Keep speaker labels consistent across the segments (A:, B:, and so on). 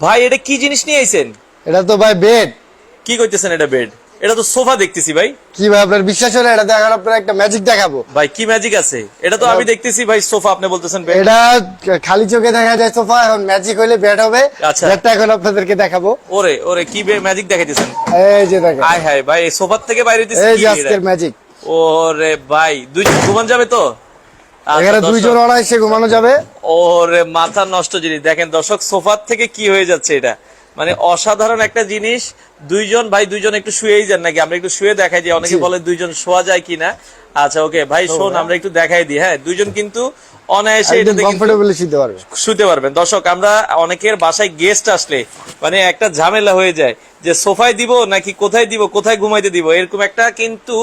A: ভাই এটা কি জিনিস নিয়ে আইছেন?
B: এটা তো ভাই বেড
A: কি করতেছেন এটা বেড এটা তো সোফা দেখতেছি ভাই।
B: কি ভাই আপনার বিশ্বাস হলে এটা দেখার আপনার একটা ম্যাজিক দেখাবো?
A: ভাই কি ম্যাজিক আছে? এটা তো আমি দেখতেছি ভাই সোফা আপনি বলতেছেন।
B: এটা খালি চোখে দেখা যায় সোফা এখন ম্যাজিক হইলে বেড হবে।
A: আচ্ছা।
B: এখন আপনাদেরকে দেখাবো।
A: ওরে ওরে কি ম্যাজিক দেখাইতেছেন?
B: এই যে দেখেন।
A: আয় হায় ভাই সোফার থেকে বাইরে দিছি
B: এই যে? আজকের ম্যাজিক
A: ওরে ভাই দুইজন ঘুমান যাবে তো?
B: এখানে
A: দর্শক,
B: দুইজন অনায়াসে ঘুমানো যাবে।
A: ওরে মাথা নষ্ট জিনিস। দেখেন দর্শক সোফার থেকে কি হয়ে যাচ্ছে এটা? মানে অসাধারণ একটা জিনিস। দুইজন ভাই দুইজন একটু শুয়েই যান নাকি? আমরা একটু শুয়ে দেখাই যে অনেকে বলে দুইজন শোয়া যায় কিনা। আচ্ছা ওকে ভাই শোন আমরা একটু দেখাই দিই। হ্যাঁ দুইজন কিন্তু অনায়াসে এটাতে
B: কমফোর্টেবলি শুতে
A: পারবেন। দর্শক আমরা অনেকের বাসায় গেস্ট আসলে মানে একটা ঝামেলা হয়ে যায়। যে সোফায় দিব নাকি কোথায় দিব কোথায় ঘুমাইতে দিব এরকম একটা কিন্তু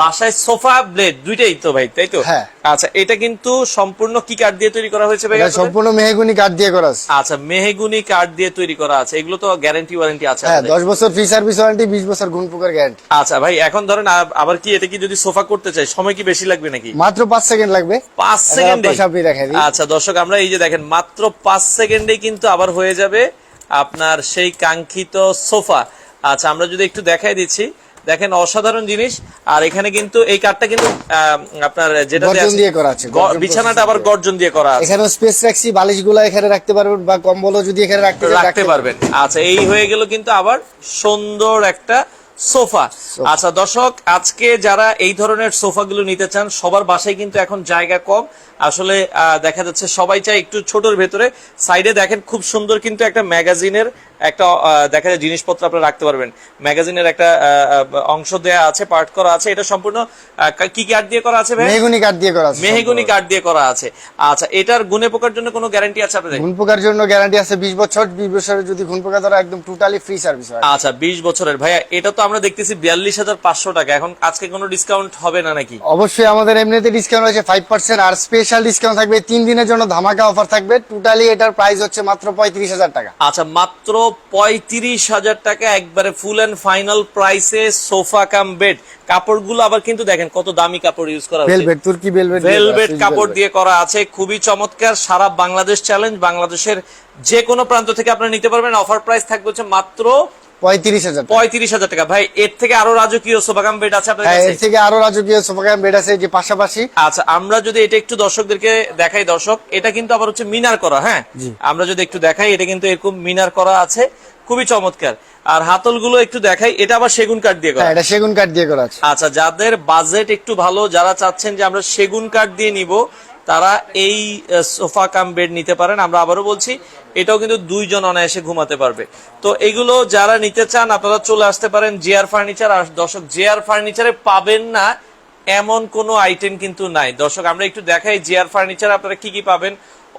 A: বাসায় সোফা ব্লেড দুইটাই তো ভাই তাই তো
B: হ্যাঁ।
A: আচ্ছা এটা কিন্তু সম্পূর্ণ কি কাঠ দিয়ে তৈরি করা হয়েছে ভাই
B: সম্পূর্ণ মেহগুনি কাঠ দিয়ে করা আছে।
A: আচ্ছা মেহগুনি কাঠ দিয়ে তৈরি করা আছে এগুলো তো গ্যারান্টি ওয়ারেন্টি আছে
B: হ্যাঁ
A: আপনাদের?
B: দশ বছর ফ্রি সার্ভিস ওয়ারেন্টি বিশ বছর গুণ পোকার গ্যারান্টি
A: আচ্ছা ভাই এখন ধরেন আবার কি এটা কি যদি সোফা করতে চাই সময় কি বেশি লাগবে নাকি
B: মাত্র পাঁচ সেকেন্ড লাগবে
A: পাঁচ
B: এটা
A: সেকেন্ডে। আচ্ছা দর্শক আমরা এই যে দেখেন মাত্র পাঁচ সেকেন্ডে কিন্তু আবার হয়ে যাবে আপনার সেই কাঙ্ক্ষিত সোফা। আচ্ছা আমরা যদি একটু দেখাই দিচ্ছি। দেখেন অসাধারণ জিনিস। আর এখানে কিন্তু এই কাঠটা কিন্তু আহ, আপনার যেটা
B: গর্জন দিয়ে করা আছে,
A: বিছানাটা আবার গর্জন দিয়ে করা আছে।
B: এখানে স্পেস রাখছি বালিশগুলা এখানে রাখতে পারবেন বা কম্বলও যদি এখানে রাখতে
A: রাখতে পারবেন। আচ্ছা এই হয়ে গেল কিন্তু আবার সুন্দর একটা সোফা। আচ্ছা দর্শক আজকে যারা এই ধরনের সোফাগুলো নিতে চান সবার বাসায় কিন্তু এখন জায়গা কম। আসলে দেখা যাচ্ছে সবাই চায় একটু ছোটর ভেতরে। সাইডে দেখেন খুব সুন্দর কিন্তু একটা ম্যাগাজিনের একটা দেখা যায় জিনিসপত্র আপনারা রাখতে পারবেন। ম্যাগাজিনের একটা অংশ দেয়া আছে পার্ট করা আছে। এটা সম্পূর্ণ কি কাঠ দিয়ে করা আছে ভাই?
B: মেহগুনি কাঠ দিয়ে করা আছে
A: মেহগুনি কাঠ দিয়ে করা আছে। আচ্ছা এটার গুণে পোকার জন্য কোনো গ্যারান্টি আছে আপনাদের?
B: গুণ পোকার জন্য গ্যারান্টি আছে বিশ বছর বিশ বছরের যদি ঘুন পোকা ধরা একদম টোটালি ফ্রি সার্ভিস হয়।
A: আচ্ছা বিশ বছরের। ভাইয়া এটা তো আমরা দেখতেছি বিয়াল্লিশ হাজার পাঁচশো টাকা। এখন আজকে কোনো ডিসকাউন্ট হবে না নাকি?
B: অবশ্যই আমাদের এমনিতে ডিসকাউন্ট হয়েছে ফাইভ পার্সেন্ট আর স্পেশাল ডিসকাউন্ট থাকবে তিন দিনের জন্য ধামাকা অফার থাকবে। টোটালি এটার প্রাইস হচ্ছে মাত্র পঁয়ত্রিশ হাজার টাকা।
A: আচ্ছা মাত্র পঁয়ত্রিশ হাজার টাকা একবারে ফুল এন্ড ফাইনাল প্রাইসে সোফা কাম বেড কাপড়গুলো আবার কিন্তু দেখেন কত দামি কাপড় ইউজ করা
B: ভেলভেট তুর্কি ভেলভেট
A: ভেলভেট কাপড় দিয়ে করা আছে খুবই চমৎকার। সারা বাংলাদেশ চ্যালেঞ্জ বাংলাদেশের যে কোনো প্রান্ত থেকে আপনারা নিতে পারবেন। অফার প্রাইস থাকবে হচ্ছে মাত্র
B: পঁয়ত্রিশ হাজার
A: পঁয়ত্রিশ হাজার টাকা। ভাই এর থেকে আরও রাজকীয় সোফা বেড আছে আপনার
B: হ্যাঁ এর থেকে আরও রাজকীয় সোফা বেড আছে যে পাশাপাশি।
A: আচ্ছা আমরা যদি এটা একটু দর্শকদেরকে দেখাই দর্শক এটা কিন্তু আবার হচ্ছে মিনার করা হ্যাঁ? আমরা যদি একটু দেখাই এটা কিন্তু এরকম মিনার করা আছে খুবই চমৎকার। আর হাতলগুলো একটু দেখাই এটা আবার সেগুন কাঠ দিয়ে করা।
B: হ্যাঁ এটা সেগুন কাঠ দিয়ে করা আছে।
A: আচ্ছা যাদের বাজেট একটু ভালো যারা চাচ্ছেন যে আমরা সেগুন কাঠ দিয়ে নিব তারা এই সোফা কাম বেড নিতে পারেন। আমরা আবারও বলছি, এটাও কিন্তু দুইজন অনায়াসে ঘুমাতে পারবে। তো এগুলো যারা নিতে চান, আপনারা চলে আসতে পারেন জিআর ফার্নিচার। আর দর্শক জিআর ফার্নিচারে পাবেন না এমন কোনো আইটেম কিন্তু নাই। দর্শক, আমরা একটু দেখাই জিআর ফার্নিচার আপনারা কি কি পাবেন।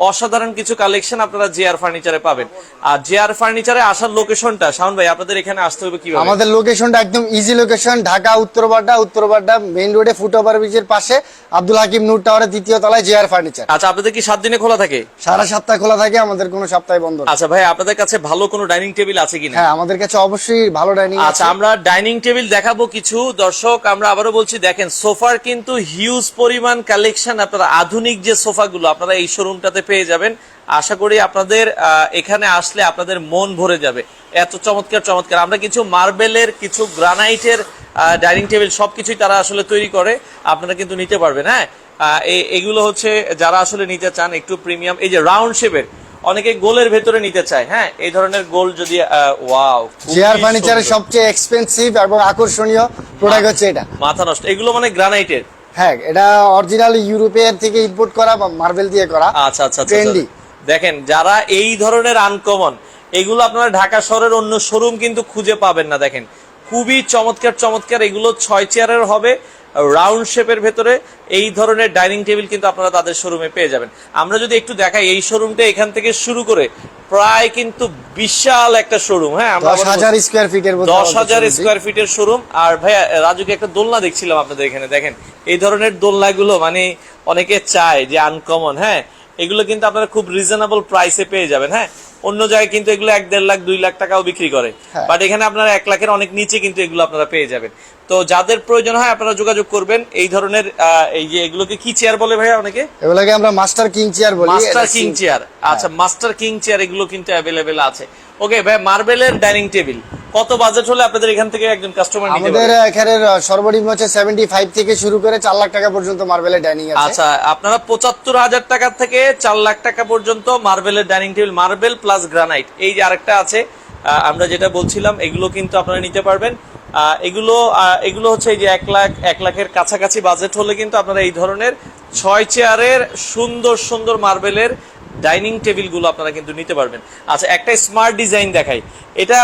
A: অসাধারণ কিছু কালেকশন আপনারা জিআর ফার্নিচারে পাবেন। আর জিআর ফার্নিচারে আসার লোকেশনটা শাওন ভাই আপনাদের এখানে আসতে হবে কীভাবে?
B: আমাদের লোকেশনটা একদম easy location Dhaka Uttarbadda Uttarbadda main রোডে ফুট ওভার ব্রিজের পাশে আব্দুল হাকিম নূর টাওয়ারের দ্বিতীয় তলায় জেআর ফার্নিচার
A: আচ্ছা আপনাদের কি সাত দিনে খোলা থাকে?
B: সারা সপ্তাহ খোলা থাকে আমাদের কোনো সপ্তাহে বন্ধ না।
A: আচ্ছা ভাই আপনাদের কাছে ভালো কোনো ডাইনিং টেবিল আছে কিনা?
B: হ্যাঁ আমাদের কাছে অবশ্যই ভালো ডাইনিং
A: আচ্ছা আমরা ডাইনিং টেবিল দেখাবো কিছু। দর্শক আমরা আবারও বলছি দেখেন সোফার কিন্তু হিউজ পরিমাণ কালেকশন আপনারা আধুনিক যে সোফাগুলো আপনারা এই শোরুমটাতে পেয়ে যাবেন। আশা করি আপনাদের এখানে আসলে আপনাদের মন ভরে যাবে। এত চমৎকার চমৎকার। আমরা কিছু মার্বেলের কিছু গ্রানাইটের ডাইনিং টেবিল সবকিছুই তারা আসলে তৈরি করে। আপনারা কিন্তু নিতে পারবেন হ্যাঁ? এগুলো হচ্ছে যারা আসলে নিতে চান একটু প্রিমিয়াম এই যে রাউন্ড শেপের। অনেকে গোলের ভেতরে নিতে চায় হ্যাঁ? এই ধরনের গোল যদি ওয়াও
B: জেআর ফার্নিচারের সবচেয়ে এক্সপেন্সিভ এবং আকর্ষণীয় প্রোডাক্ট হচ্ছে এটা।
A: মাথা নষ্ট। এগুলো মানে গ্রানাইটের।
B: হ্যাঁ এটা অরিজিনাল ইউরোপের থেকে ইম্পোর্ট করা বা মার্বেল দিয়ে করা।
A: আচ্ছা আচ্ছা আচ্ছা,
B: ট্রেন্ডি
A: আচ্ছা। দেখেন যারা এই ধরনের আনকমন এগুলো আপনারা ঢাকা শহরের অন্য শোরুম কিন্তু খুঁজে পাবেন না দেখেন। খুবই চমৎকার চমৎকার এগুলো ছয় চেয়ারের হবে। রাউন্ড শেপের ভেতরে এই ধরনের ডাইনিং টেবিল কিন্তু আপনারা তাদের শোরুমে পেয়ে যাবেন। আমরা যদি একটু দেখাই এই শোরুমটা এখান থেকে শুরু করে প্রায় কিন্তু বিশাল একটা শোরুম হ্যাঁ?
B: দশ হাজার স্কোয়ার ফিটের
A: দশ হাজার স্কোয়ার ফিটের শোরুম আর ভাইয়া রাজুকে একটা দোলনা দেখছিলাম আপনাদের এখানে দেখেন। এই ধরনের দোলনাগুলো মানে অনেকে চায় যে আনকমন হ্যাঁ? এগুলো কিন্তু আপনারা খুব রিজনেবল প্রাইসে পেয়ে যাবেন হ্যাঁ? অন্য জায়গায় কিন্তু এগুলো এক দেড় লাখ দুই লাখ টাকাও বিক্রি করে।
B: হ্যাঁ।
A: বাট এখানে আপনারা এক লাখের অনেক নিচে কিন্তু এগুলো আপনারা পেয়ে যাবেন। তো যাদের প্রয়োজন হয় আপনারা যোগাযোগ করবেন। এই ধরনের এই যে এগুলোকে কি চেয়ার বলে ভাইয়া অনেকে?
B: এগুলোকে আমরা মাস্টার কিং চেয়ার বলি।
A: মাস্টার কিং চেয়ার আচ্ছা মাস্টার কিং চেয়ার এগুলো কিন্তু অ্যাভেলেবেল আছে। ওকে ভাই মার্বেলের ডাইনিং টেবিল। কত বাজেট হলে আপনাদের এখান থেকে একজন কাস্টমার নিতে
B: আমাদের এখানে সর্বনিম্ন হচ্ছে সেভেন্টি ফাইভ থেকে শুরু করে চার লাখ টাকা পর্যন্ত মার্বেলের ডাইনিং আছে।
A: আচ্ছা আপনারা পঁচাত্তর হাজার টাকা থেকে চার লাখ টাকা পর্যন্ত মার্বেলের dining table marble plus granite. এই যে আরেকটা আছে আহ, আমরা যেটা বলছিলাম এগুলো কিন্তু আপনারা নিতে পারবেন। এগুলো এগুলো হচ্ছে এই যে এক লাখ এক লাখের কাছাকাছি বাজেট হলে কিন্তু আপনারা এই ধরনের ছয় চেয়ারের সুন্দর সুন্দর মার্বেলের ডাইনিং টেবিলগুলো আপনারা কিন্তু নিতে পারবেন। আচ্ছা একটা স্মার্ট ডিজাইন দেখাই। এটা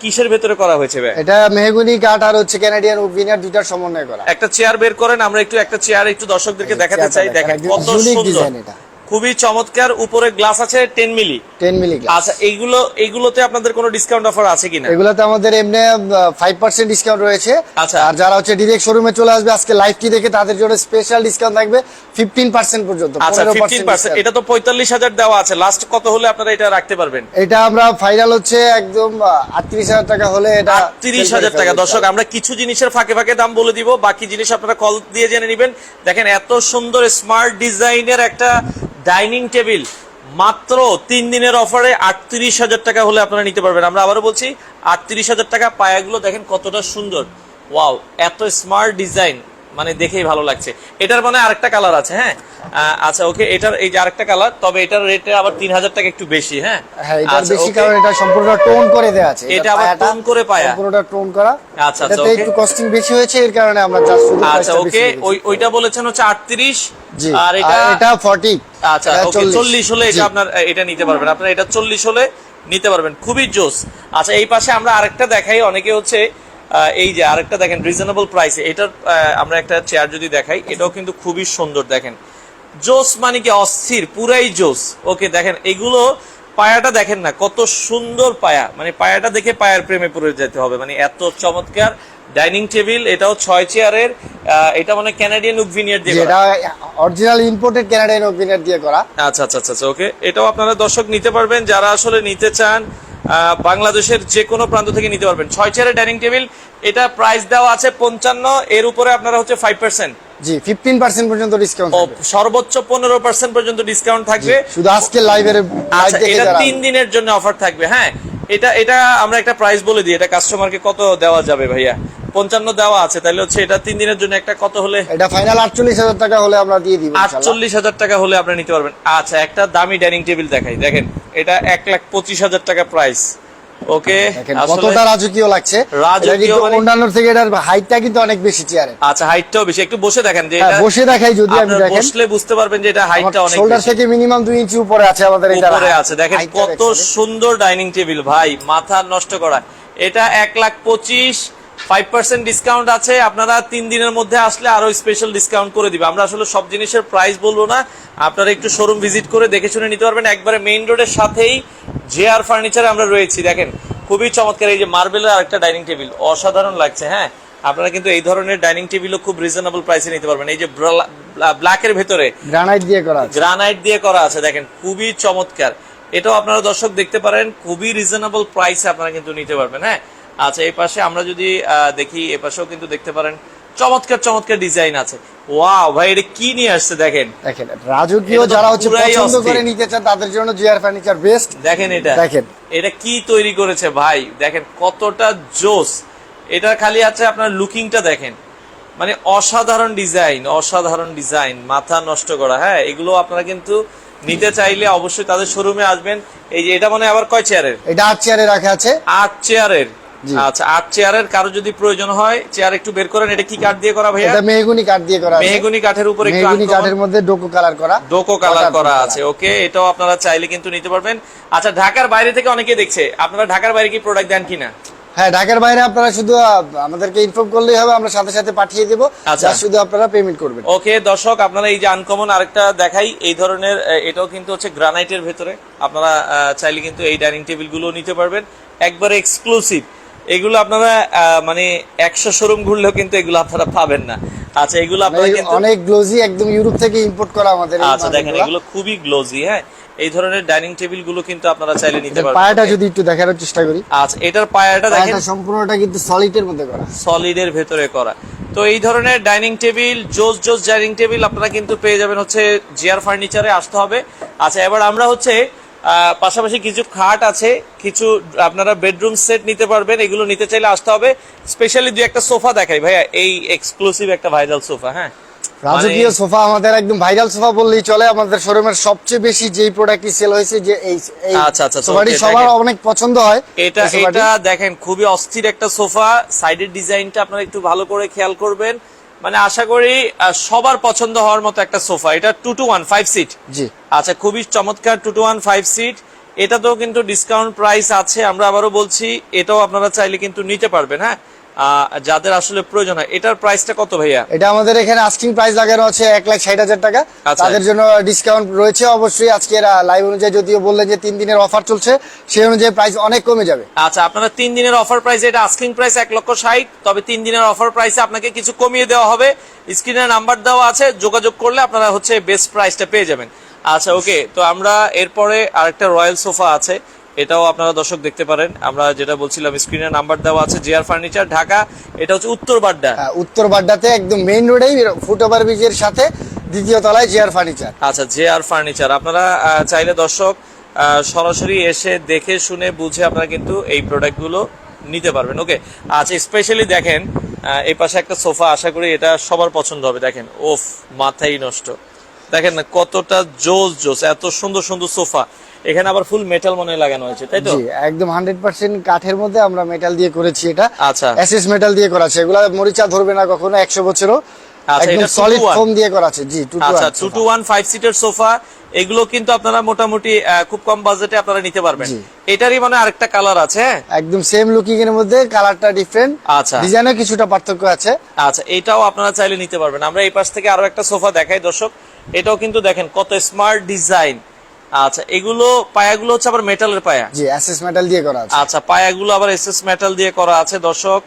A: কিসের ভেতরে করা হয়েছে ভাই?
B: এটা মেহগুনি কাঠ আর হচ্ছে ক্যানাডিয়ান উপিনিয়ার দুইটার সমন্বয় করা।
A: একটা চেয়ার বের করেন আমরা একটু একটা চেয়ার একটু দর্শকদেরকে দেখাতে চাই
B: দেখেন,
A: কত সুন্দর। খুবই চমৎকার। উপরে গ্লাস আছে টেন মিলি
B: টেন মিলি
A: আচ্ছা এইগুলো এইগুলোতে আপনাদের কোনো ডিসকাউন্ট অফার আছে কিনা?
B: এগুলোতে আমাদের এমনি ফাইভ পার্সেন্ট ডিসকাউন্ট রয়েছে।
A: আচ্ছা।
B: আর যারা হচ্ছে ডিরেক্ট শোরুমে চলে আসবে আজকে লাইভটি দেখে তাদের জন্য স্পেশাল ডিসকাউন্ট থাকবে ফিফটিন পার্সেন্ট পর্যন্ত
A: আচ্ছা
B: 15%
A: ফিফটিন পার্সেন্ট। এটা তো পঁয়তাল্লিশ হাজার দেওয়া আছে। লাস্ট কত হলে আপনারা এটা রাখতে পারবেন?
B: এটা আমরা ফাইনাল হচ্ছে একদম আটত্রিশ হাজার টাকা হলে এটা
A: আটত্রিশ হাজার টাকা। দর্শক আমরা কিছু জিনিসের ফাঁকে ফাঁকে দাম বলে দিব। বাকি জিনিস আপনারা কল দিয়ে জেনে নেবেন। দেখেন এত সুন্দর স্মার্ট ডিজাইনের একটা ডাইনিং টেবিল মাত্র তিন দিনের অফারে আটত্রিশ হাজার টাকা হলে আপনারা নিতে পারবেন। আমরা আবারও বলছি আটত্রিশ হাজার টাকা পায়াগুলো দেখেন কতটা সুন্দর। ওয়াও এত স্মার্ট ডিজাইন মানে দেখেই ভালো লাগছে। এটার মানে আরেকটা কালার আছে হ্যাঁ? আচ্ছা ওকে এটার এই যে আরেকটা কালার তবে এটার রেটে আবার তিন হাজার টাকা একটু বেশি হ্যাঁ?
B: হ্যাঁ এটার
A: আচ্ছা,
B: বেশি কারণ এটা সম্পূর্ণ টোন করে আছে।
A: এটা আবার tone করে পায়া?
B: সম্পূর্ণটা টোন করা।
A: আচ্ছা, আচ্ছা,
B: এটাতে একটু কস্টিং বেশি হয়েছে এর কারণে আমরা জাস্ট
A: আচ্ছা ওকে ওই ওইটা বলেছেন হচ্ছে আটত্রিশ
B: জি।
A: আর এটা
B: এটা 40
A: আচ্ছা ওকে চল্লিশ। হলে এটা আপনার এটা নিতে পারবেন। আপনার এটা চল্লিশ হলে নিতে পারবেন। খুবই জোস। আচ্ছা এই পাশে আমরা আরেকটা দেখাই। অনেকে হচ্ছে এই যে আরেকটা দেখেন রিজনেবল প্রাইসে এটার আমরা একটা চেয়ার যদি দেখাই এটাও কিন্তু খুবই সুন্দর দেখেন। জোস মানে কি? অস্থির পুরাই জোস। ওকে দেখেন এগুলো পায়াটা দেখেন না কত সুন্দর পায়া। মানে পায়াটা দেখে পায়ার প্রেমে পড়ে যেতে হবে। মানে এত চমৎকার ডাইনিং টেবিল এটাও ছয় চেয়ারের এটা মানে ক্যানাডিয়ান উকভিনিয়ার দিয়ে করা।
B: যেটা অরিজিনাল ইম্পোর্টেড ক্যানাডিয়ান ওপিনিয়র দিয়ে করা।
A: আচ্ছা আচ্ছা আচ্ছা আচ্ছা, ওকে। এটাও আপনারা দর্শক নিতে পারবেন যারা আসলে নিতে চান বাংলাদেশের যে কোনো প্রান্ত থেকে নিতে পারবেন। ছয় চেয়ারের ডাইনিং টেবিল এটা প্রাইস দেওয়া আছে পঞ্চান্ন এর উপরে আপনারা হচ্ছে ফাইভ পার্সেন্ট
B: জি 15% পর্যন্ত ডিসকাউন্ট
A: সর্বোচ্চ পনেরো পার্সেন্ট পর্যন্ত ডিসকাউন্ট থাকবে।
B: শুধু আজকে লাইভের লাইভ
A: আচ্ছা এটা তিন দিনের জন্য অফার থাকবে হ্যাঁ। এটা এটা আমরা একটা প্রাইস বলে দিই এটা কাস্টমারকে কত দেওয়া যাবে ভাইয়া? পঞ্চান্ন দেওয়া আছে তাহলে হচ্ছে এটা তিন দিনের জন্য একটা কত হলে?
B: এটা ফাইনাল 48000 টাকা হলে আমরা দিয়ে দিই
A: আটচল্লিশ হাজার টাকা হলে আপনি নিতে পারবেন। আচ্ছা একটা দামি ডাইনিং টেবিল দেখাই দেখেন। এটা এক লাখ পঁচিশ হাজার টাকা প্রাইস ওকে
B: কতটা রাজকীয় লাগছে।
A: রাজকীয় মানে-
B: অন্যান্য থেকে এটার হাইটটা কিন্তু অনেক বেশি চেয়ারে
A: আচ্ছা হাইটটাও বেশি। একটু বসে দেখেন যে
B: হ্যাঁ,
A: এটা
B: বসে দেখাই যদি আমি দেখেন।
A: বসলে বুঝতে পারবেন যে এটা হাইটটা অনেক
B: শোল্ডার থেকে মিনিমাম 2 ইঞ্চি উপরে আছে আমাদের এটা
A: উপরে আছে। দেখেন কত সুন্দর ডাইনিং টেবিল ভাই। মাথা নষ্ট করা। এটা এক লাখ পঁচিশ ফাইভ পার্সেন্ট ডিসকাউন্ট আছে আপনারা তিন দিনের মধ্যে আসলে আরও স্পেশাল ডিসকাউন্ট করে দিবে। আমরা আসলে সব জিনিসের প্রাইস বলব না আপনারা একটু শোরুম ভিজিট করে দেখে শুনে নিতে পারবেন। একবারে মেইন রোডের সাথেই জে আর ফার্নিচারে আমরা রয়েছি। দেখেন খুবই চমৎকার এই যে মার্বেলের আরেকটা ডাইনিং টেবিল অসাধারণ লাগছে হ্যাঁ? আপনারা কিন্তু এই ধরনের ডাইনিং টেবিলও খুব রিজনেবল প্রাইসে নিতে পারবেন। এই যে ব্ল্যাকের ভেতরে
B: গ্রানাইট দিয়ে করা
A: গ্রানাইট দিয়ে করা আছে দেখেন খুবই চমৎকার। এটাও আপনারা দর্শক দেখতে পারেন খুবই রিজনেবল প্রাইসে আপনারা কিন্তু নিতে পারবেন হ্যাঁ? আচ্ছা এই পাশে আমরা যদি আহ, দেখি এ পাশেও কিন্তু দেখতে পারেন চমৎকার চমৎকার ডিজাইন আছে। ওয়াও ভাই এটা কি নিয়ে আসছে দেখেন।
B: দেখেন রাজকীয় যারা হচ্ছে পছন্দ করে নিতে চান তাদের জন্য জিআর ফার্নিচার বেস্ট
A: দেখেন এটা।
B: দেখেন।
A: এটা কি তৈরি করেছে ভাই? দেখেন কতটা জোস। এটা খালি আছে আপনার লুকিংটা দেখেন। মানে অসাধারণ ডিজাইন অসাধারণ ডিজাইন মাথা নষ্ট করা। হ্যাঁ এগুলো আপনারা কিন্তু নিতে চাইলে অবশ্যই তাদের শোরুমে আসবেন। এই যে এটা মানে আবার কয় চেয়ারের
B: এটা আট চেয়ারে রাখা আছে।
A: আট চেয়ারের। আচ্ছা আট চেয়ারের কারও যদি প্রয়োজন হয় চেয়ার একটু বের করেন এটা কি কাঠ দিয়ে করা ভাইয়া?
B: এটা মেহগুনি কাঠ দিয়ে করা
A: মেহগুনি কাঠের উপর
B: মেহগুনি কাঠের মধ্যে ডোকো কালার করা।
A: ডোকো কালার করা আছে ওকে এটাও আপনারা চাইলে কিন্তু নিতে পারবেন। আচ্ছা ঢাকার বাইরে থেকে অনেকে দেখছে আপনারা ঢাকার বাইরে কি প্রোডাক্ট দেন কিনা?
B: হ্যাঁ ঢাকার বাইরে আপনারা শুধু আমাদেরকে ইনফর্ম করলেই হবে আমরা সাথে সাথে পাঠিয়ে দেবো
A: আচ্ছা।
B: শুধু আপনারা পেমেন্ট করবেন।
A: ওকে দর্শক আপনারা এই যে আনকমন আরেকটা দেখাই এই ধরনের এটাও কিন্তু হচ্ছে গ্রানাইটের ভেতরে। আপনারা চাইলে কিন্তু এই ডাইনিং টেবিলগুলো নিতে পারবেন। একবারে এক্সক্লুসিভ এগুলো আপনারা মানে একশো শোরুম ঘুরলেও কিন্তু এগুলো আপনারা পাবেন না। আচ্ছা এগুলো আপনারা কিন্তু
B: অনেক গ্লোজি একদম ইউরোপ থেকে ইম্পোর্ট করা আমাদের
A: আচ্ছা দেখেন এগুলো খুবই গ্লোজি হ্যাঁ? এই ধরনের ডাইনিং টেবিলগুলো কিন্তু আপনারা চাইলে নিতে পারবেন।
B: পায়াটা যদি একটু দেখানোর চেষ্টা করি।
A: আচ্ছা এটার পায়াটা দেখেন।
B: সম্পূর্ণটা কিন্তু সলিডের মধ্যে করা।
A: সলিডের ভেতরে করা। তো এই ধরনের ডাইনিং টেবিল জোস জোস ডাইনিং টেবিল আপনারা কিন্তু পেয়ে যাবেন হচ্ছে জিয়ার ফার্নিচারে আসতে হবে। আচ্ছা এবার আমরা হচ্ছে পাশাপাশি কিছু খাট আছে কিছু আপনারা বেডরুম সেট নিতে পারবেন এগুলো নিতে চাইলে আসতে হবে। স্পেশালি দুই একটা সোফা দেখাই ভাইয়া এই এক্সক্লুসিভ একটা ভাইরাল সোফা হ্যাঁ?
B: রাজকীয় সোফা আমাদের একদম ভাইরাল সোফা বললেই চলে আমাদের শোরুমের সবচেয়ে বেশি যেই প্রোডাক্টই সেল হয়েছে যে এই এই
A: আচ্ছা, আচ্ছা,
B: সোফাটি সবার অনেক পছন্দ হয়
A: এটা এটা দেখেন খুবই অস্থির একটা সোফা সাইডের ডিজাইনটা আপনারা একটু ভালো করে খেয়াল করবেন। মানে আশা করি সবার পছন্দ হওয়ার মতো একটা সোফা। এটা two two one five seat
B: জি।
A: আচ্ছা খুবই চমৎকার two two one five seat এটাতেও কিন্তু ডিসকাউন্ট প্রাইস আছে। আমরা আবারও বলছি এটাও আপনারা চাইলে কিন্তু নিতে পারবেন হ্যাঁ? যাদের আসলে প্রয়োজন হয় এটার প্রাইসটা কত ভাইয়া?
B: এটা আমাদের এখানে আস্কিং প্রাইস লাগানো আছে এক লাখ ষাট হাজার টাকা।
A: আচ্ছা।
B: তাদের জন্য ডিসকাউন্ট রয়েছে অবশ্যই। আজকে লাইভ অনুযায়ী যদিও বললেন যে তিন দিনের অফার চলছে সেই অনুযায়ী প্রাইস অনেক কমে যাবে।
A: আচ্ছা আপনারা তিন দিনের অফার প্রাইস এটা আস্কিং প্রাইস এক লক্ষ ষাট তবে তিন দিনের অফার প্রাইসে আপনাকে কিছু কমিয়ে দেওয়া হবে। স্ক্রিনে নাম্বার দেওয়া আছে যোগাযোগ করলে আপনারা হচ্ছে বেস্ট প্রাইসটা পেয়ে যাবেন। আচ্ছা ওকে তো আমরা এরপরে আরেকটা রয়্যাল সোফা আছে। এটাও আপনারা দর্শক দেখতে পারেন। আমরা যেটা বলছিলাম স্ক্রিনে নাম্বার দেওয়া আছে জিআর ফার্নিচার ঢাকা। এটা হচ্ছে উত্তর বাড্ডা।
B: হ্যাঁ, উত্তর বাড্ডাতে একদম মেইন রোডেই ফুট ওভার ব্রিজের সাথে দ্বিতীয় তলায় জিয়ার ফার্নিচার
A: আচ্ছা জে আর ফার্নিচার আপনারা চাইলে দর্শক সরাসরি এসে দেখে শুনে বুঝে আপনারা কিন্তু এই প্রোডাক্টগুলো নিতে পারবেন। ওকে আচ্ছা স্পেশালি দেখেন এই পাশে একটা সোফা আশা করি এটা সবার পছন্দ হবে। দেখেন ওফ মাথাই নষ্ট। দেখেন না কতটা জোস জোস এত সুন্দর সুন্দর সোফা। এখানে আবার ফুল মেটাল মনে লাগানো হয়েছে তাই তো?
B: জি একদম হান্ড্রেড পার্সেন্ট কাঠের মধ্যে আমরা মেটাল দিয়ে করেছি এটা।
A: আচ্ছা।
B: এসএস মেটাল দিয়ে করা আছে। এগুলা মরিচা ধরবে না কখনো একশো বছরও।
A: আচ্ছা,
B: একদম সলিড ফোম দিয়ে করা আছে। জি টু
A: আচ্ছা টু সিটের সোফা এগুলো কিন্তু আপনারা মোটামুটি খুব কম বাজেটে আপনারা নিতে পারবেন। এটারই মানে আরেকটা কালার আছে হ্যাঁ?
B: একদম সেম লুকিং এর মধ্যে কালারটা ডিফারেন্ট
A: আচ্ছা।
B: ডিজাইনে কিছুটা পার্থক্য আছে।
A: আচ্ছা এটাও আপনারা চাইলে নিতে পারবেন। আমরা এই পাশ থেকে আরও একটা সোফা দেখাই দর্শক। এটাও কিন্তু দেখেন কত স্মার্ট ডিজাইন আচ্ছা এগুলো পায়াগুলো হচ্ছে আবার মেটালের পায়া?
B: জি এসএস মেটাল দিয়ে করা আছে।
A: আচ্ছা পায়াগুলো আবার এসএস মেটাল দিয়ে করা আছে। দর্শক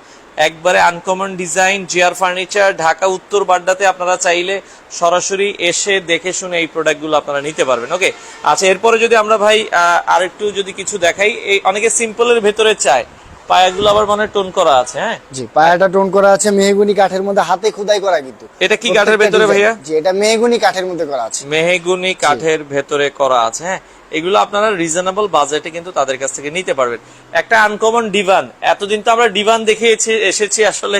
A: একবারে uncommon design GR furniture Dhaka উত্তর বাড্ডাতে আপনারা চাইলে সরাসরি এসে দেখে শুনে এই প্রোডাক্টগুলো আপনারা নিতে পারবেন। ওকে আচ্ছা এরপরে যদি আমরা ভাই আরেকটু যদি কিছু দেখাই এই অনেকে সিম্পলের ভেতরে চায়। পায়াগুলো আবার মানে টোন করা আছে হ্যাঁ?
B: জি পায়াটা টোন করা আছে মেহগুনি কাঠের মধ্যে হাতে খোদাই করা কিন্তু।
A: এটা কি কাঠের ভেতরে ভাইয়া?
B: জি এটা মেহগুনি কাঠের মধ্যে করা আছে।
A: মেহেগুনি কাঠের ভেতরে করা আছে হ্যাঁ? এগুলো আপনারা রিজনেবল বাজেটে কিন্তু তাদের কাছ থেকে নিতে পারবেন। একটা আনকমন ডিভান এতদিন তো আমরা ডিভান দেখে এসেছি আসলে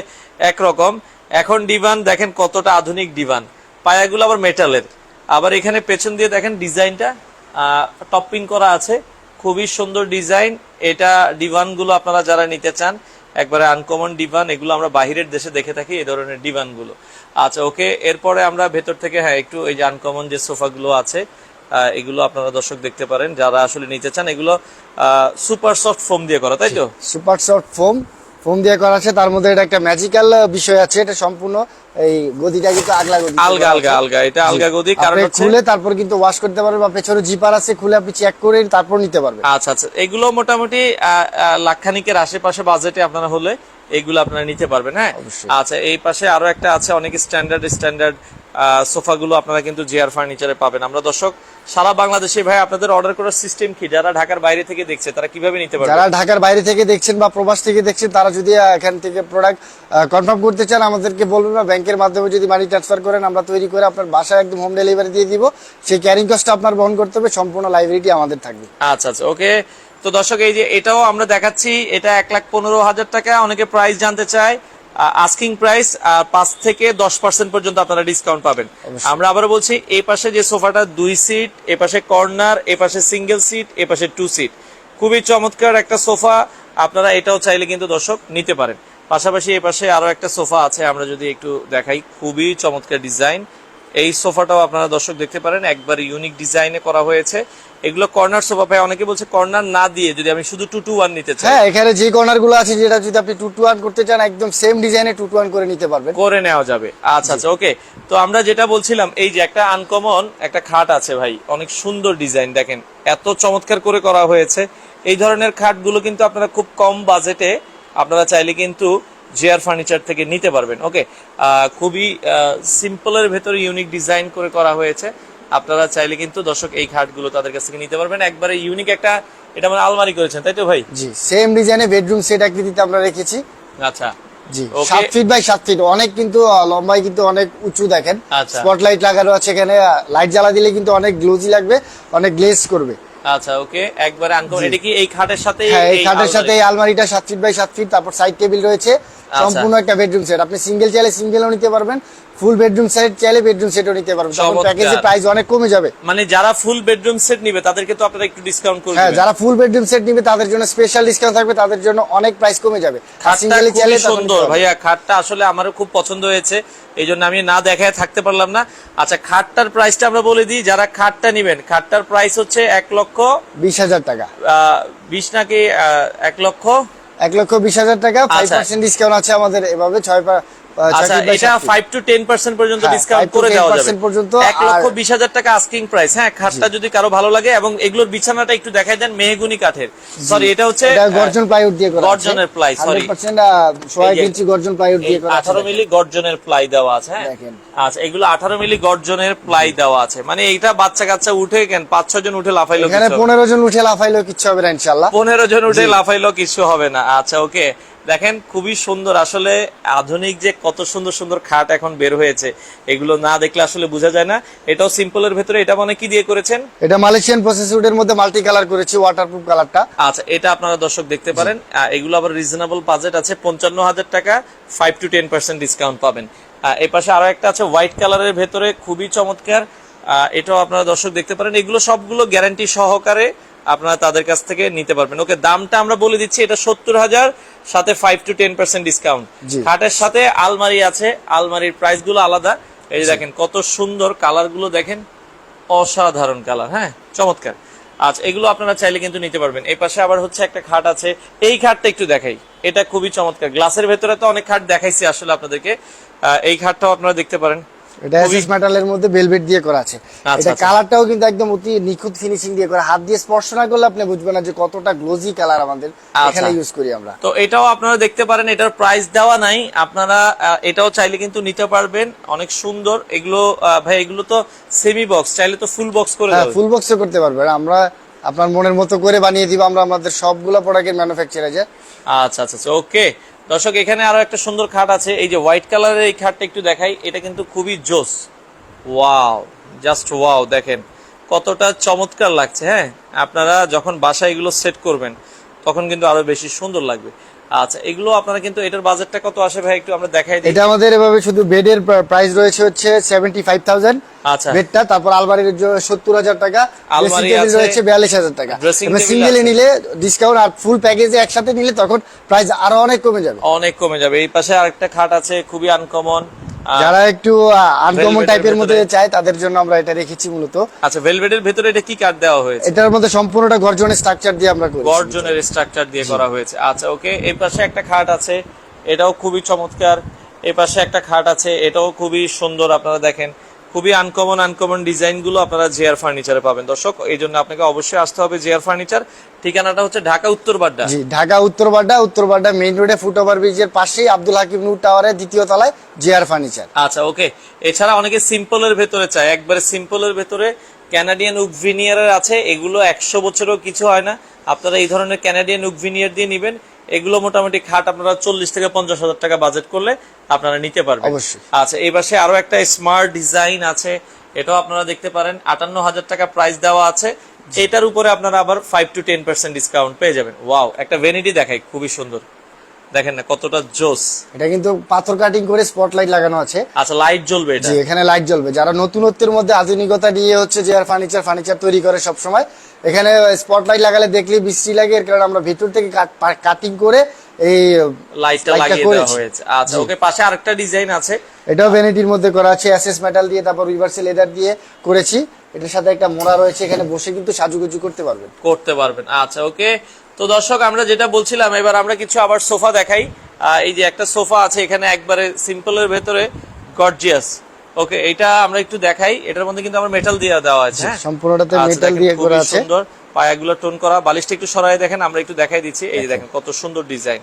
A: একরকম। এখন ডিভান দেখেন কতটা আধুনিক ডিভান পায়াগুলো আবার মেটালের আবার এখানে পেছন দিয়ে দেখেন ডিজাইনটা টপিং করা আছে। খুবই সুন্দর ডিজাইন। এটা ডিভানগুলো আপনারা যারা নিতে চান, একবারে আনকমন ডিভান এগুলো আমরা বাহিরের দেশে দেখে থাকি এই ধরনের ডিভানগুলো আচ্ছা ওকে, এরপরে আমরা ভেতর থেকে হ্যাঁ একটু এই যে আনকমন যে সোফা গুলো আছে এগুলো আপনারা দর্শক দেখতে পারেন। যারা আসলে নিতে চান, এগুলো সুপার সফট ফোম দিয়ে করা, তাই তো?
B: সুপার সফট ফোম ফোম দিয়ে করা আছে তার মধ্যে এটা একটা ম্যাজিক্যাল বিষয় আছে এটা সম্পূর্ণ এই গদিটা কিন্তু আগলা গদি
A: আলগা আলগা আলগা এটা আলগা গদি কারণ হচ্ছে
B: খুলে তারপর কিন্তু ওয়াশ করতে পারবে বা পেছনে জিপার আছে খুলে আপনি চেক করে তারপর নিতে পারবেন।
A: আচ্ছা আচ্ছা এগুলো মোটামুটি লাখখানিকের আশেপাশে বাজেটে আপনারা হলে এগুলো আপনারা নিতে পারবেন হ্যাঁ? আচ্ছা এই পাশে আরও একটা আছে অনেক স্ট্যান্ডার্ড স্ট্যান্ডার্ড সোফাগুলো আপনারা কিন্তু জিআর ফার্নিচারে পাবেন। আমরা দর্শক সারা বাংলাদেশে ভাই আপনাদের অর্ডার করার সিস্টেম কি? যারা ঢাকার বাইরে থেকে দেখছে তারা কীভাবে নিতে পারবে?
B: যারা ঢাকার বাইরে থেকে দেখছেন বা প্রবাস থেকে দেখছেন তারা যদি এখান থেকে প্রোডাক্ট কনফার্ম করতে চান আমাদেরকে বলবেন বা ব্যাংকের মাধ্যমে যদি মানি ট্রান্সফার করেন আমরা তৈরি করে আপনার বাসায় একদম হোম ডেলিভারি দিয়ে দিব। সেই ক্যারিং কস্টটা আপনার বহন করতে হবে সম্পূর্ণ লাইব্রেরিটি আমাদের থাকবে।
A: আচ্ছা আচ্ছা ওকে তো দর্শক এই যে এটাও আমরা দেখাচ্ছি এটা এক লাখ পনেরো হাজার টাকা। অনেকে প্রাইস জানতে চায় আস্কিং প্রাইস পাঁচ থেকে দশ পার্সেন্ট পর্যন্ত আপনারা ডিসকাউন্ট পাবেন। আমরা আবার বলছি এই পাশে যে সোফাটা দুই সিট এ পাশে কর্নার এ পাশে সিঙ্গেল সিট এ পাশে টু সিট খুবই চমৎকার একটা সোফা আপনারা এটাও চাইলে কিন্তু দর্শক নিতে পারেন। পাশাপাশি এই পাশে আরও একটা সোফা আছে আমরা যদি একটু দেখাই। খুবই চমৎকার ডিজাইন এই সোফাটাও আপনারা দর্শক দেখতে পারেন একবার ইউনিক ডিজাইনে করা হয়েছে। এগুলো কর্নার সোফা পাই অনেকে বলছে কর্নার না দিয়ে যদি আমি শুধু টু টু ওয়ান নিতে চাই।
B: হ্যাঁ এখানে যে কর্নারগুলো আছে যেটা যদি আপনি টু টু ওয়ান করতে চান একদম সেম ডিজাইনে টু টু ওয়ান করে নিতে পারবেন।
A: করে নেওয়া যাবে। আচ্ছা আচ্ছা ওকে তো আমরা যেটা বলছিলাম এই যে একটা আনকমন একটা খাট আছে ভাই অনেক সুন্দর ডিজাইন দেখেন এত চমৎকার করে করা হয়েছে। এই ধরনের খাটগুলো কিন্তু আপনারা খুব কম বাজেটে আপনারা চাইলে কিন্তু জিয়ার ফার্নিচার থেকে নিতে পারবেন। ওকে খুবই সিম্পলের ভেতরে ইউনিক ডিজাইন করে করা হয়েছে। আপনারা চাইলে কিন্তু দর্শক এই খাটগুলো তাদের কাছ থেকে নিতে পারবেন। একবারে ইউনিক একটা এটা মানে আলমারি করেছেন তাই তো ভাই?
B: জি সেম ডিজাইনে বেডরুম সেট আকৃতিতে আমরা রেখেছি।
A: আচ্ছা
B: জি. সাত ফিট বাই সাত ফিট অনেক কিন্তু লম্বাই কিন্তু অনেক উঁচু দেখেন।
A: আচ্ছা।
B: স্পটলাইট লাগানো আছে এখানে লাইট জ্বালা দিলে কিন্তু অনেক গ্লোজি লাগবে অনেক গ্লেজ করবে।
A: আচ্ছা ওকে একবারে আনকমন এটা কি এই খাটের সাথে
B: হ্যাঁ এই খাটের সাথে এই আলমারিটা সাত ফিট বাই সাত ফিট তারপর সাইড টেবিল রয়েছে।
A: আচ্ছা।
B: সম্পূর্ণ একটা বেডরুম সেট আপনি সিঙ্গেল চাইলে সিঙ্গেলও নিতে পারবেন। ফুল বেডরুম সেট চাইলে বেডরুম সেটও নিতে পারবেন। তখন প্রাইস অনেক কমে যাবে।
A: মানে যারা ফুল বেডরুম সেট নিবে তাদেরকে তো আপনারা একটু ডিসকাউন্ট করে
B: হ্যাঁ যারা ফুল বেডরুম সেট নিবে তাদের জন্য স্পেশাল ডিসকাউন্ট থাকবে তাদের জন্য অনেক প্রাইস কমে যাবে। সিঙ্গেলে চাইলে
A: সুন্দর। ভাইয়া খাটটা আসলে আমারও খুব পছন্দ হয়েছে। এই জন্য আমি না দেখায় থাকতে পারলাম না। আচ্ছা খাটটার প্রাইসটা আমরা বলে দিই যারা খাটটা নিবেন খাটটার প্রাইস হচ্ছে এক লক্ষ
B: বিশ হাজার টাকা।
A: বিশ নাকি এক লক্ষ?
B: এক লক্ষ বিশ হাজার টাকা ফাইভ। পার্সেন্ট ডিসকাউন্ট আছে আমাদের এভাবে ছয়
A: আচ্ছা এটা টু পর্যন্ত
B: হ্যাঁ,
A: ডিসকাউন্ট করে দেওয়া
B: 10% পর্যন্ত
A: এক লক্ষ
B: আর-
A: বিশ হাজার টাকা আস্কিং প্রাইস হ্যাঁ খাটটা যদি কারও ভালো লাগে এবং এগুলোর বিছানাটা একটু দেখাই দেন মেহগুনি কাঠের। সরি এটা হচ্ছে
B: এটা গর্জন প্লাইউড দিয়ে করা
A: গর্জনের ply, sorry।
B: পার্সেন্ট সোয়া ইঞ্চি গর্জন প্লাইউড দিয়ে করা আছে।
A: আঠারো মিলি গর্জনের প্লাই দেওয়া আছে হ্যাঁ? আচ্ছা এগুলো আঠারো মিলি গর্জনের প্লাই দেওয়া আছে। মানে এইটা বাচ্চা কাচ্চা উঠে কেন পাঁচ ছয় জন উঠে লাফাইলো
B: এখানে
A: কিছু।
B: পনেরো জন উঠে লাফাইলেও কিচ্ছু হবে না ইনশাল্লাহ
A: পনেরো জন উঠে লাফাইলো কিছু হবে না। আচ্ছা ওকে দেখেন খুবই সুন্দর। আসলে আধুনিক যে কত সুন্দর সুন্দর খাট এখন বের হয়েছে এগুলো না দেখলে আসলে বোঝা যায় না। এটাও সিম্পলের ভেতরে। এটা মানে কি দিয়ে করেছেন?
B: এটা মালয়েশিয়ান প্রসেস উডের মধ্যে মাল্টি কালার করেছি ওয়াটারপ্রুফ কালারটা
A: আচ্ছা এটা আপনারা দর্শক দেখতে পারেন। এগুলো আবার রিজনেবল বাজেট আছে। পঞ্চান্ন হাজার টাকা five to ten percent discount পাবেন। এই পাশে আরও একটা আছে হোয়াইট কালারের ভেতরে। খুবই চমৎকার। এটাও আপনারা দর্শক দেখতে পারেন। এগুলো সবগুলো গ্যারান্টি সহকারে আপনারা তাদের কাছ থেকে নিতে পারবেন। ওকে দামটা আমরা বলে দিচ্ছি এটা সত্তর হাজার সাথে five to ten percent discount খাটের সাথে আলমারি আছে আলমারির প্রাইসগুলো আলাদা। এই দেখেন কত সুন্দর কালারগুলো দেখেন অসাধারণ কালার হ্যাঁ? চমৎকার। আচ্ছা এগুলো আপনারা চাইলে কিন্তু নিতে পারবেন। এই পাশে আবার হচ্ছে একটা খাট আছে। এই খাটটা একটু দেখাই। এটা খুবই চমৎকার। গ্লাসের ভেতরে তো অনেক খাট দেখাইছি আসলে আপনাদেরকে। এই খাটটাও আপনারা দেখতে পারেন।
B: এটা এসএস মেটালের মধ্যে ভেলভেট দিয়ে করা আছে।
A: আচ্ছা,
B: এটা
A: আচ্ছা।
B: কালারটাও কিন্তু একদম অতি নিখুঁত ফিনিশিং দিয়ে করা। হাত দিয়ে স্পর্শ না করলে আপনি বুঝবেন না যে কতটা গ্লোজি কালার আমাদের
A: আচ্ছা।
B: এখানে ইউজ করি আমরা।
A: তো এটাও আপনারা দেখতে পারেন এটার প্রাইস দেওয়া নাই। আপনারা এটাও চাইলে কিন্তু নিতে পারবেন। অনেক সুন্দর। এগুলো ভাই এগুলো তো সেমি বক্স চাইলে তো ফুল বক্স করে
B: হ্যাঁ ফুল বক্সও করতে পারবেন। আমরা আপনার মনের মতো করে বানিয়ে দিব। আমরা আমাদের সবগুলো প্রোডাক্টের ম্যানুফ্যাকচার
A: আচ্ছা আচ্ছা আচ্ছা। ওকে দর্শক, এখানে আরও একটা সুন্দর খাট আছে। এই যে হোয়াইট কালারের এই খাটটা একটু দেখাই। এটা কিন্তু খুবই জোস। ওয়াও, জাস্ট ওয়াও, দেখেন। কতটা চমৎকার লাগছে হ্যাঁ? আপনারা যখন বাসায় এগুলো সেট করবেন, তখন কিন্তু আরও বেশি সুন্দর লাগবে। আচ্ছা এগুলো আপনারা কিন্তু এটার বাজেটটা কত আসে ভাই? একটু আমরা দেখাই দিই।
B: এটা আমাদের এভাবে শুধু বেডের প্রাইস রয়েছে হচ্ছে সেভেন্টি ফাইভ থাউজেন্ড
A: আচ্ছা।
B: বেডটা তারপর আলমারির সত্তর হাজার টাকা
A: আলমারি
B: রয়েছে বিয়াল্লিশ হাজার টাকা।
A: সিঙ্গেল table
B: সিঙ্গেলে নিলে ডিসকাউন্ট আর ফুল প্যাকেজে একসাথে নিলে তখন প্রাইস আরও অনেক কমে যাবে।
A: অনেক কমে যাবে। এই পাশে আরেকটা খাট আছে খুবই আনকমন
B: যারা একটু আনকমন টাইপের মধ্যে চায় তাদের জন্য আমরা এটা রেখেছি মূলত।
A: আচ্ছা ভেলভেটের ভেতরে এটা কি কাট দেওয়া হয়েছে?
B: এটার মধ্যে সম্পূর্ণটা গর্জনের স্ট্রাকচার দিয়ে আমরা করি
A: গর্জনের স্ট্রাকচার দিয়ে করা হয়েছে। আচ্ছা ওকে এই পাশে একটা খাট আছে এটাও খুবই চমৎকার। এই পাশে একটা খাট আছে এটাও খুবই সুন্দর আপনারা দেখেন। খুবই আনকমন আনকমন ডিজাইনগুলো আপনারা জিআর ফার্নিচারে পাবেন। দর্শক এই জন্য আপনাকে অবশ্যই আসতে হবে জিআর ফার্নিচার ঠিকানাটা হচ্ছে ঢাকা উত্তর বাড্ডা।
B: জি ঢাকা উত্তরবাড্ডা উত্তরবাড্ডা মেইন রোডে ফুট ওভার ব্রিজের পাশেই আব্দুল হাকিম নূর টাওয়ারের দ্বিতীয় তলায় জিআর ফার্নিচার
A: আচ্ছা ওকে এছাড়া অনেকে সিম্পলের ভেতরে চায়। একবারে সিম্পলের ভেতরে ক্যানাডিয়ান উকভিনিয়ারের আছে। এগুলো একশো বছরও কিছু হয় না। আপনারা এই ধরনের ক্যানাডিয়ান উকভিনিয়ার দিয়ে নিবেন। এগুলো মোটামুটি খাট আপনারা চল্লিশ থেকে পঞ্চাশ হাজার টাকা বাজেট করলে আপনারা নিতে পারবেন। আচ্ছা এই পাশে আরও একটা স্মার্ট ডিজাইন আছে। এটাও আপনারা দেখতে পারেন। আটান্ন হাজার টাকা প্রাইস দেওয়া আছে। এটার উপরে আপনারা আবার five to ten percent discount পেয়ে যাবেন। ওয়াও একটা ভ্যানিটি দেখাই খুবই সুন্দর। দেখেন না কতটা জোস।
B: এটা কিন্তু পাথর কাটিং করে স্পটলাইট লাগানো আছে।
A: আচ্ছা লাইট জ্বলবে এটা।
B: এখানে লাইট জ্বলবে। যারা নতুনত্বের মধ্যে আধুনিকতা নিয়ে হচ্ছে যে আর ফার্নিচার ফার্নিচার তৈরি করে সব সময় এখানে স্পটলাইট লাগালে দেখলে বৃষ্টি লাগে এর কারণে আমরা ভিতর থেকে কাটিং করে এই
A: লাইটটা লাগিয়ে দেওয়া হয়েছে। আচ্ছা ওকে পাশে আরেকটা ডিজাইন আছে।
B: এটাও ভ্যানিটির মধ্যে করা আছে এসএস মেটাল দিয়ে তারপর রিভার্সেল লেদার দিয়ে করেছি। এটার সাথে একটা মোড়া রয়েছে এখানে বসে কিন্তু সাজুগুজু করতে পারবেন।
A: করতে পারবেন। আচ্ছা ওকে। তো দর্শক আমরা যেটা বলছিলাম এবার আমরা কিছু আবার সোফা দেখাই। এই যে একটা সোফা আছে এখানে একবারে সিম্পলের ভেতরে গর্জিয়াস ওকে এটা আমরা একটু দেখাই। এটার মধ্যে কিন্তু আমরা মেটাল দিয়ে দেওয়া আছে। হ্যাঁ?
B: সম্পূর্ণটাতে
A: আচ্ছা,
B: মেটাল দিয়ে করা আছে।
A: সুন্দর। পায়াগুলো টোন করা। বালিশটা একটু সরাই দেখেন আমরা একটু দেখাই দিচ্ছি। এই যে দেখেন। কত সুন্দর ডিজাইন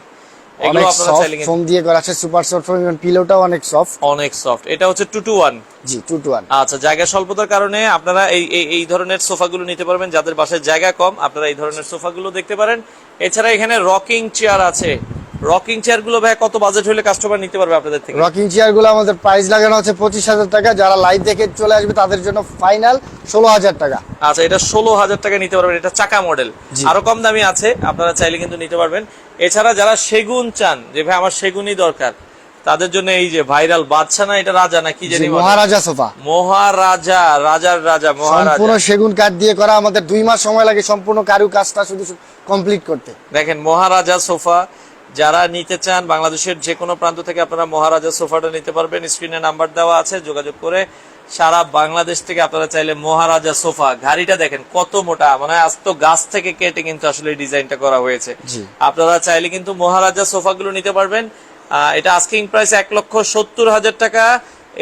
B: অনেক
A: আপনারা
B: সফট ফোম দিয়ে করা আছে সুপার সফট ফোম এবং পিলোটাও অনেক সফট
A: অনেক সফট এটা হচ্ছে টু টু ওয়ান
B: জি টু টু ওয়ান
A: আচ্ছা জায়গা স্বল্পতার কারণে আপনারা এই এই- এই ধরনের সোফাগুলো নিতে পারবেন। যাদের বাসায় জায়গা কম আপনারা এই ধরনের সোফাগুলো দেখতে পারেন। এছাড়া এখানে রকিং চেয়ার আছে। রকিং চেয়ারগুলো ভাই কত বাজেট হলে কাস্টমার নিতে পারবে আপনাদের থেকে?
B: রকিং চেয়ারগুলো আমাদের প্রাইস লাগানো হচ্ছে পঁচিশ হাজার টাকা। যারা লাইভ দেখে চলে আসবে তাদের জন্য ফাইনাল ষোলো হাজার টাকা।
A: আচ্ছা এটা ষোলো হাজার টাকা নিতে পারবেন। এটা চাকা মডেল আরও কম দামি আছে আপনারা চাইলে কিন্তু নিতে পারবেন। এছাড়া যারা সেগুন চান যে ভাই আমার সেগুনই দরকার তাদের জন্য এই যে ভাইরাল বাদশা না এটা রাজা না কি জানি
B: মহারাজা সোফা।
A: মহারাজা রাজার রাজা মহারাজা।
B: সম্পূর্ণ সেগুন কাঠ দিয়ে করা আমাদের দুই মাস সময় লাগে সম্পূর্ণ কারু কাজটা শুধু কমপ্লিট করতে।
A: দেখেন মহারাজা সোফা যারা নিতে চান বাংলাদেশের যে কোনো প্রান্ত থেকে আপনারা মহারাজা সোফাটা নিতে পারবেন। স্ক্রিনে নাম্বার দেওয়া আছে যোগাযোগ করে সারা বাংলাদেশ থেকে আপনারা চাইলে মহারাজা সোফা গাড়িটা দেখেন কত মোটা মানে আজ তো গাছ থেকে কেটে কিন্তু আসলে ডিজাইনটা করা হয়েছে। আপনারা চাইলে কিন্তু মহারাজা সোফাগুলো নিতে পারবেন। এটা আস্কিং প্রাইস এক লক্ষ সত্তর হাজার টাকা।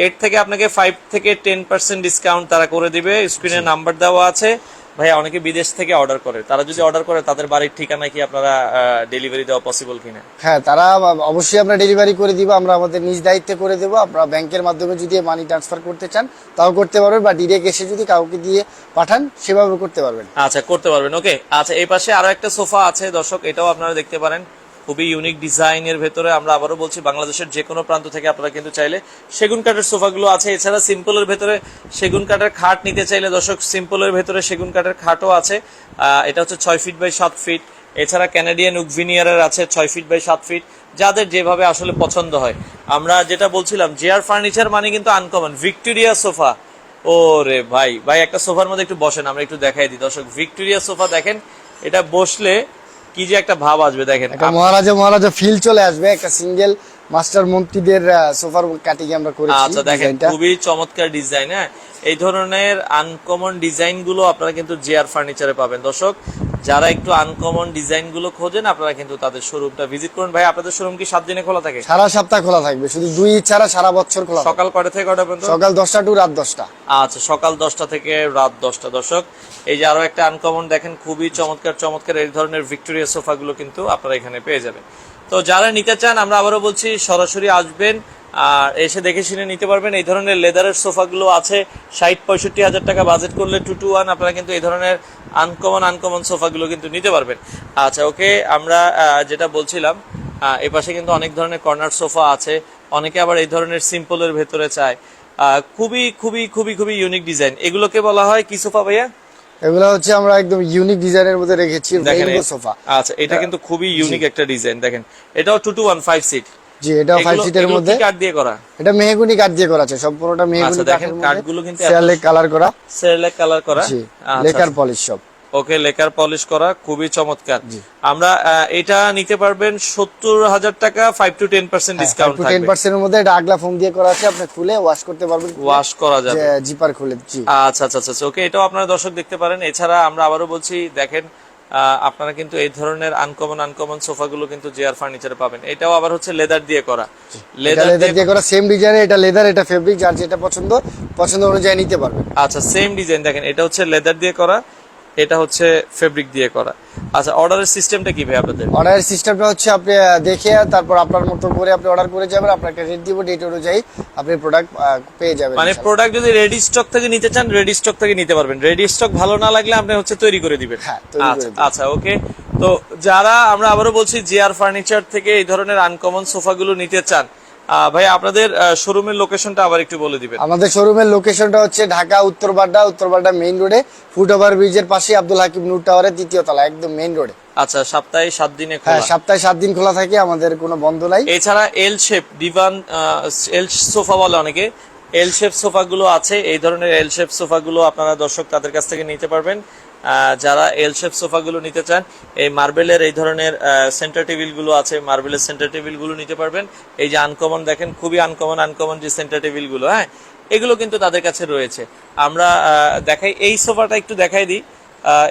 A: এর থেকে আপনাকে ফাইভ থেকে টেন পার্সেন্ট ডিসকাউন্ট তারা করে দিবে। স্ক্রিনে নাম্বার দেওয়া আছে। ভাইয়া অনেকে বিদেশ থেকে অর্ডার করে। তারা যদি অর্ডার করে তাদের বাড়ির ঠিকানা কি আপনারা ডেলিভারি দেওয়া পসিবল কিনা?
B: হ্যাঁ তারা অবশ্যই আমরা ডেলিভারি করে দিব আমরা আমাদের নিজ দায়িত্বে করে দেবো। আপনারা ব্যাংকের মাধ্যমে যদি মানি ট্রান্সফার করতে চান তাও করতে পারবেন বা ডিরেক্ট এসে যদি কাউকে দিয়ে পাঠান সেভাবে করতে পারবেন।
A: আচ্ছা করতে পারবেন। ওকে আচ্ছা এই পাশে আরও একটা সোফা আছে দর্শক এটাও আপনারা দেখতে পারেন। খুবই ইউনিক ডিজাইনের ভেতরে আমরা আবারও বলছি, বাংলাদেশের যে কোনো প্রান্ত থেকে আপনারা কিন্তু চাইলে সেগুন কাঠের সোফাগুলো আছে। এছাড়া সিম্পলের ভেতরে সেগুন কাঠের খাট নিতে চাইলে দর্শক, সিম্পলের ভেতরে সেগুন কাঠের খাটও আছে। এটা হচ্ছে ছয় ফিট বাই সাত ফিট এছাড়া ক্যানাডিয়ান উকভিনিয়ারের আছে ছয় ফিট বাই সাত ফিট যাদের যেভাবে আসলে পছন্দ হয়। আমরা যেটা বলছিলাম জেআর ফার্নিচার মানে কিন্তু আনকমন ভিক্টোরিয়া সোফা ওরে ভাই ভাই, একটা সোফার মধ্যে একটু বসেন, আমরা একটু দেখাই দিই। দর্শক ভিক্টোরিয়া সোফা দেখেন, এটা বসলে কি যে একটা ভাব আসবে দেখেন।
B: একটা মহারাজা মহারাজা ফিল চলে আসবে একটা সিঙ্গেল মাস্টার মন্ত্রীদের সোফার কাটিং আমরা করেছি
A: আচ্ছা দেখেন খুবই চমৎকার ডিজাইন হ্যাঁ? এই ধরনের আনকমন ডিজাইনগুলো আপনারা কিন্তু জিআর ফার্নিচারে পাবেন। দর্শক যারা একটু আনকমন ডিজাইনগুলো খোঁজেন আপনারা কিন্তু তাদের শোরুমটা ভিজিট করুন। ভাই আপনাদের শোরুম কি সাত দিনে খোলা থাকে?
B: সারা সপ্তাহ খোলা থাকবে। শুধু দুই ছাড়া সারা বছর খোলা
A: সকাল কটা থেকে কটা পর্যন্ত?
B: সকাল দশটা টু রাত দশটা।
A: আচ্ছা সকাল দশটা থেকে রাত দশটা। দর্শক এই যে আরও একটা আনকমন দেখেন খুবই চমৎকার চমৎকার এই ধরনের ভিক্টোরিয়া সোফাগুলো কিন্তু আপনারা এখানে পেয়ে যাবেন। তো যারা নিতে চান আমরা আবারও বলছি সরাসরি আসবেন। আর এসে দেখে শুনে নিতে পারবেন এই ধরনের লেদারের সোফাগুলো আছে। ষাট পঁয়ষট্টি হাজার টাকা বাজেট করলে টু টু ওয়ান আপনারা কিন্তু এই ধরনের আনকমন আনকমন সোফাগুলো কিন্তু নিতে পারবেন। আচ্ছা ওকে আমরা যেটা বলছিলাম এ পাশে কিন্তু অনেক ধরনের কর্নার সোফা আছে। অনেকে আবার এই ধরনের সিম্পলের ভেতরে চায়। আহ, খুবই খুবই খুবই খুবই ইউনিক ডিজাইন এগুলোকে বলা হয় কি সোফা ভাইয়া?
B: এগুলো হচ্ছে আমরা একদম ইউনিক ডিজাইনের মধ্যে রেখেছি
A: দেখেন
B: রেইনবো সোফা।
A: আচ্ছা এটা কিন্তু খুবই ইউনিক একটা ডিজাইন দেখেন। এটাও two two one five seat
B: জি এটা ফাইভ সিটের মধ্যে।
A: দিয়ে করা?
B: এটা মেহগুনি কাঠ দিয়ে করা আছে সম্পূর্ণটা মেহগুনি
A: আচ্ছা, দেখেন,
B: কাঠের
A: কাঠগুলো কিন্তু
B: শেয়ারলেক কালার করা।
A: সেরেলেক কালার করা।
B: জি
A: আচ্ছা,
B: লেকার পলিশ সব
A: ওকে লেকার পলিশ করা খুবই চমৎকার। আমরা এটা নিতে পারবেন সত্তর হাজার টাকা five to ten percent discount
B: ten
A: থাকবে।
B: পার্সেন্টের মধ্যে এটা আগলা ফোম দিয়ে করা আছে আপনি খুলে ওয়াশ করতে পারবেন।
A: ওয়াশ করা যাবে।
B: জিপার খুলে
A: আচ্ছা আচ্ছা আচ্ছা ওকে এটাও আপনারা দর্শক দেখতে পারেন। এছাড়া আমরা আবারও বলছি দেখেন আপনারা কিন্তু এই ধরনের আনকমন আনকমন সোফা গুলো কিন্তু জেআর ফার্নিচারে পাবেন। এটাও আবার হচ্ছে লেদার দিয়ে করা। লেদার
B: লেদার দিয়ে করা সেম ডিজাইনে এটা লেদার এটা ফেব্রিক যার যেটা পছন্দ পছন্দ অনুযায়ী নিতে পারবেন।
A: আচ্ছা সেম ডিজাইন দেখেন এটা হচ্ছে লেদার দিয়ে করা। এটা হচ্ছে ফেব্রিক দিয়ে করা। আচ্ছা অর্ডারের সিস্টেমটা কি ভাই আপনাদের?
B: অর্ডারের সিস্টেমটা হচ্ছে আপনি দেখে তারপর আপনার মতো করে আপনি অর্ডার করে যাবেন আপনাকে রেট দিব ডেট অনুযায়ী আপনি প্রোডাক্ট পেয়ে যাবেন
A: মানে প্রোডাক্ট যদি রেডি স্টক থেকে নিতে চান রেডি স্টক থেকে নিতে পারবেন। রেডি স্টক ভালো না লাগলে আপনি হচ্ছে তৈরি করে দিবেন।
B: হ্যাঁ,
A: আচ্ছা। আচ্ছা ওকে তো যারা আমরা আবারও বলছি জিআর ফার্নিচার থেকে এই ধরনের আনকমন সোফাগুলো নিতে চান ভাই আপনাদের শোরুমের লোকেশনটা আবার একটু বলে দিবেন।
B: আমাদের শোরুমের লোকেশনটা হচ্ছে ঢাকা উত্তরবাড্ডা উত্তরবাড্ডা মেইন রোডে ফুট ওভার ব্রিজের পাশে আব্দুল হাকিম নূর টাওয়ারের দ্বিতীয় তলা একদম মেইন রোডে
A: আচ্ছা সপ্তাহে সাত দিনে
B: হ্যাঁ
A: খোলা
B: সপ্তাহে সাত দিন খোলা থাকে আমাদের কোনো বন্ধ নাই।
A: এছাড়া L shape divan L sofa বলে অনেকে। এল শেপ সোফাগুলো আছে এই ধরনের এল শেপ সোফাগুলো আপনারা দর্শক তাদের কাছ থেকে নিতে পারবেন। যারা এল শেপ সোফাগুলো নিতে চান, এই মার্বেলের এই ধরনের সেন্টার টেবিলগুলো আছে মার্বেলের সেন্টার টেবিলগুলো নিতে পারবেন। এই যে আনকমন দেখেন, খুবই আনকমন আনকমন যে সেন্টার টেবিলগুলো হ্যাঁ? এগুলো কিন্তু তাদের কাছে রয়েছে। আমরা দেখাই, এই সোফাটা একটু দেখাই দিই।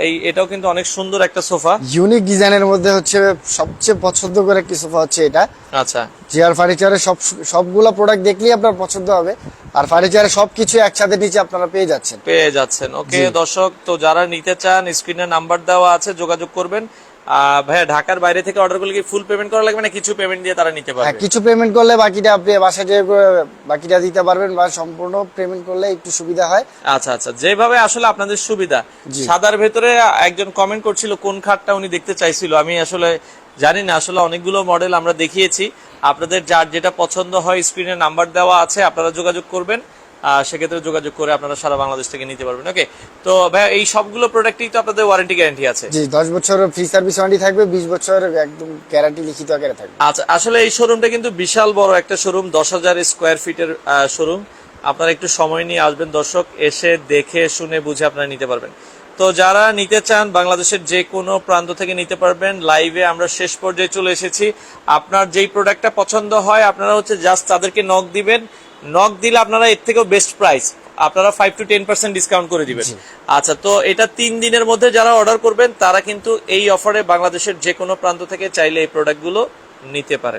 A: এই এটাও কিন্তু অনেক সুন্দর একটা সোফা।
B: ইউনিক ডিজাইনের মধ্যে হচ্ছে সবচেয়ে পছন্দ করে একটি সোফা হচ্ছে এটা।
A: আচ্ছা।
B: জিআর ফার্নিচারের সব সবগুলো প্রোডাক্ট দেখলেই আপনার পছন্দ হবে। আর ফার্নিচারের সবকিছু একসাথে নিচে আপনারা পেয়ে যাচ্ছেন।
A: পেয়ে যাচ্ছেন। ওকে দর্শক তো যারা নিতে চান স্ক্রিনে নাম্বার দেওয়া আছে যোগাযোগ করবেন। ভাইয়া ঢাকার বাইরে থেকে অর্ডার করলে কি ফুল পেমেন্ট করা লাগবে না কিছু পেমেন্ট দিয়ে তারা নিতে
B: হ্যাঁ
A: পারবে
B: কিছু পেমেন্ট করলে বাকিটা আপনি বাসায় করে- বাকিটা দিতে পারবেন বা সম্পূর্ণ পেমেন্ট করলে একটু সুবিধা হয়।
A: আচ্ছা আচ্ছা। যেভাবে আসলে আপনাদের সুবিধা সাদার ভেতরে একজন কমেন্ট করছিল কোন খাটটা উনি দেখতে চাইছিল আমি আসলে জানি না। আসলে অনেকগুলো মডেল আমরা দেখিয়েছি। আপনাদের যার যেটা পছন্দ হয় স্ক্রিনে নাম্বার দেওয়া আছে আপনারা যোগাযোগ করবেন। সেক্ষেত্রে যোগাযোগ করে আপনারা সারা বাংলাদেশ থেকে নিতে পারবেন। ওকে তো ভাই এই সবগুলো প্রোডাক্টই তো আপনাদের ওয়ারেন্টি গ্যারান্টি আছে।
B: জি দশ বছর ফ্রি সার্ভিস ওয়ারেন্টি থাকবে বিশ বছর একদম গ্যারান্টি লিখিত আকারে থাকবে।
A: আচ্ছা আসলে এই শোরুমটা কিন্তু বিশাল বড় একটা শোরুম দশ হাজার স্কোয়ার ফিটের শোরুম আপনারা একটু সময় নিয়ে আসবেন দর্শক এসে দেখে শুনে বুঝে আপনারা নিতে পারবেন। তো যারা নিতে চান বাংলাদেশের যে কোনো প্রান্ত থেকে নিতে পারবেন লাইভে আমরা শেষ পর্যায়ে চলে এসেছি। আপনার যেই প্রোডাক্টটা পছন্দ হয় আপনারা হচ্ছে জাস্ট তাদেরকে নক দিবেন নক দিলে আপনারা এর থেকেও বেস্ট প্রাইস আপনারা five to ten percent discount করে দিবেন। আচ্ছা তো এটা তিন দিনের মধ্যে যারা অর্ডার করবেন তারা কিন্তু এই অফারে বাংলাদেশের যে কোনো প্রান্ত থেকে চাইলে এই প্রোডাক্টগুলো নিতে পারে।